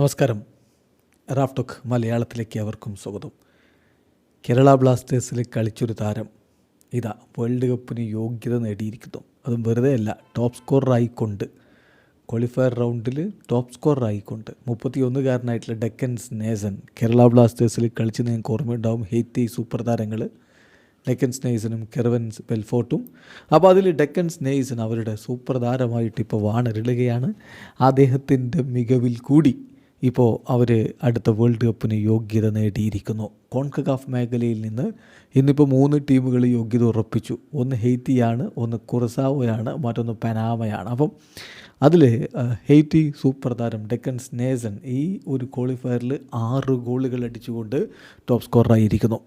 നമസ്കാരം. റാഫ്ടോക്ക് മലയാളത്തിലേക്ക് അവർക്കും സ്വാഗതം. കേരള ബ്ലാസ്റ്റേഴ്സിൽ കളിച്ചൊരു താരം. ഇതാ വേൾഡ് കപ്പിന് യോഗ്യത നേടിയിരിക്കുന്നു. അതും വെറുതെ അല്ല ടോപ്പ് സ്കോററായിക്കൊണ്ട്. ക്വാളിഫയർ റൗണ്ടിൽ ടോപ്പ് സ്കോററായിക്കൊണ്ട്. മുപ്പത്തിയൊന്നുകാരനായിട്ടുള്ള ഡെക്കൻസ് നേസൻ കേരള ബ്ലാസ്റ്റേഴ്സിൽ കളിച്ച് നിങ്ങൾക്ക് ഓർമ്മയുണ്ടാവും. ഹെയ്ത്തി സൂപ്പർ താരങ്ങൾ ഡെക്കൻസ് നെയ്സനും കെർവൻസ് ബെൽഫോർട്ടും. അപ്പോൾ അതിൽ ഡെക്കൻസ് നെയ്സൻ അവരുടെ സൂപ്പർ താരമായിട്ട് ഇപ്പോൾ വാണരുളുകയാണ് അദ്ദേഹത്തിന്റെ മികവിൽ കൂടി ഇപ്പോൾ അവർ അടുത്ത വേൾഡ് കപ്പിന് യോഗ്യത നേടിയിരിക്കുന്നു. കോൺകഗാഫ് മേഖലയിൽ നിന്ന് ഇന്നിപ്പോൾ മൂന്ന് ടീമുകൾ യോഗ്യത ഉറപ്പിച്ചു. ഒന്ന് ഹെയ്ത്തിയാണ് ഒന്ന് കുറസാവോയാണ് മറ്റൊന്ന് പനാമയാണ്. അപ്പം അതിൽ ഹെയ്റ്റി സൂപ്പർ താരം ഡെക്കൻ സ്നേസൺ ഈ ഒരു ക്വാളിഫയറിൽ ആറ് ഗോളുകൾ അടിച്ചുകൊണ്ട് ടോപ്പ് സ്കോററായിരിക്കുന്നു.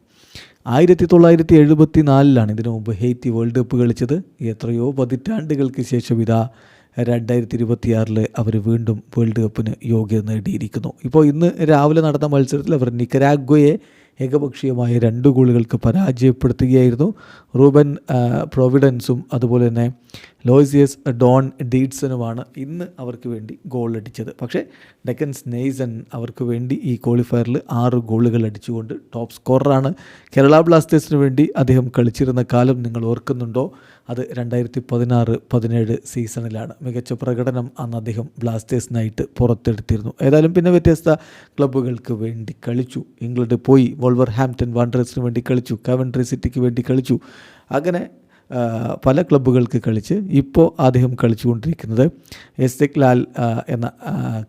ആയിരത്തി തൊള്ളായിരത്തി എഴുപത്തി നാലിലാണ് ഇതിനു മുമ്പ് ഹെയ്ത്തി വേൾഡ് കപ്പ് കളിച്ചത്. എത്രയോ പതിറ്റാണ്ടുകൾക്ക് ശേഷം ഇതാ രണ്ടായിരത്തി ഇരുപത്തിയാറിൽ അവർ വീണ്ടും വേൾഡ് കപ്പിന് യോഗ്യത നേടിയിരിക്കുന്നു. ഇപ്പോൾ ഇന്ന് രാവിലെ നടന്ന മത്സരത്തിൽ അവർ നിക്കരാഗ്വയെ ഏകപക്ഷീയമായ രണ്ട് ഗോളുകൾക്ക് പരാജയപ്പെടുത്തുകയായിരുന്നു. റൂബൻ പ്രോവിഡൻസും അതുപോലെ തന്നെ ലോയിസിയസ് ഡോൺ ഡീഡ്സനുമാണ് ഇന്ന് അവർക്ക് വേണ്ടി ഗോൾ അടിച്ചത് പക്ഷേ ഡെക്കൻസ് നെയ്സൺ അവർക്ക് വേണ്ടി ഈ ക്വാളിഫയറിൽ ആറ് ഗോളുകൾ അടിച്ചുകൊണ്ട് ടോപ്പ് സ്കോററാണ്. കേരള ബ്ലാസ്റ്റേഴ്സിന് വേണ്ടി അദ്ദേഹം കളിച്ചിരുന്ന കാലം നിങ്ങൾ ഓർക്കുന്നുണ്ടോ? അത് രണ്ടായിരത്തി പതിനാറ് പതിനേഴ് സീസണിലാണ്. മികച്ച പ്രകടനം അന്ന് അദ്ദേഹം ബ്ലാസ്റ്റേഴ്സിനായിട്ട് പുറത്തെടുത്തിരുന്നു. ഏതായാലും പിന്നെ വ്യത്യസ്ത ക്ലബ്ബുകൾക്ക് വേണ്ടി കളിച്ചു. ഇംഗ്ലണ്ട് പോയി വോൾവർ ഹാംപ്റ്റൺ വാണ്ടേഴ്സിന് വേണ്ടി കളിച്ചു കവൻട്രി സിറ്റിക്ക് വേണ്ടി കളിച്ചു. അങ്ങനെ പല ക്ലബ്ബുകൾക്ക് കളിച്ച് ഇപ്പോൾ അദ്ദേഹം കളിച്ചുകൊണ്ടിരിക്കുന്നത് എസ്തെക് ലാൽ ആ, എന്ന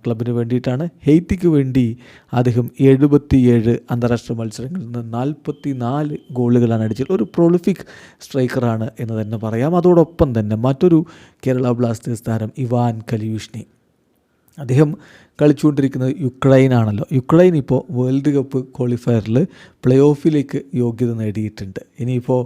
ക്ലബിന് വേണ്ടിയിട്ടാണ്. ഹെയ്ത്തിക്ക് വേണ്ടി അദ്ദേഹം എഴുപത്തിയേഴ് അന്താരാഷ്ട്ര മത്സരങ്ങളിൽ നിന്ന് നാൽപ്പത്തി നാല് ഗോളുകളാണ് അടിച്ചത്. ഒരു പ്രൊളിഫിക് സ്ട്രൈക്കറാണ് എന്ന് തന്നെ പറയാം. അതോടൊപ്പം തന്നെ മറ്റൊരു കേരള ബ്ലാസ്റ്റേഴ്സ് താരം ഇവാൻ കലിയൂഷ്ണി. അദ്ദേഹം കളിച്ചുകൊണ്ടിരിക്കുന്നത് യുക്രൈൻ ആണല്ലോ യുക്രൈൻ ഇപ്പോൾ വേൾഡ് കപ്പ് ക്വാളിഫയറിൽ പ്ലേ ഓഫിലേക്ക് യോഗ്യത നേടിയിട്ടുണ്ട്. ഇനിയിപ്പോൾ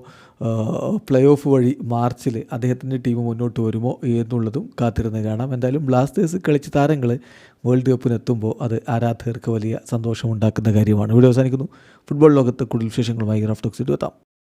പ്ലേ ഓഫ് വഴി മാർച്ചിൽ അദ്ദേഹത്തിന്റെ ടീം മുന്നോട്ട് വരുമോ എന്നുള്ളതും കാത്തിരുന്ന് കാണാം. എന്തായാലും ബ്ലാസ്റ്റേഴ്സ് കളിച്ച താരങ്ങൾ വേൾഡ് കപ്പിനെത്തുമ്പോൾ അത് ആരാധകർക്ക് വലിയ സന്തോഷമുണ്ടാക്കുന്ന കാര്യമാണ്. ഇവിടെ അവസാനിക്കുന്നു. ഫുട്ബോൾ ലോകത്ത് കൂടുതൽ വിശേഷങ്ങളുമായി റഫ്റ്റോക്സ് എത്താം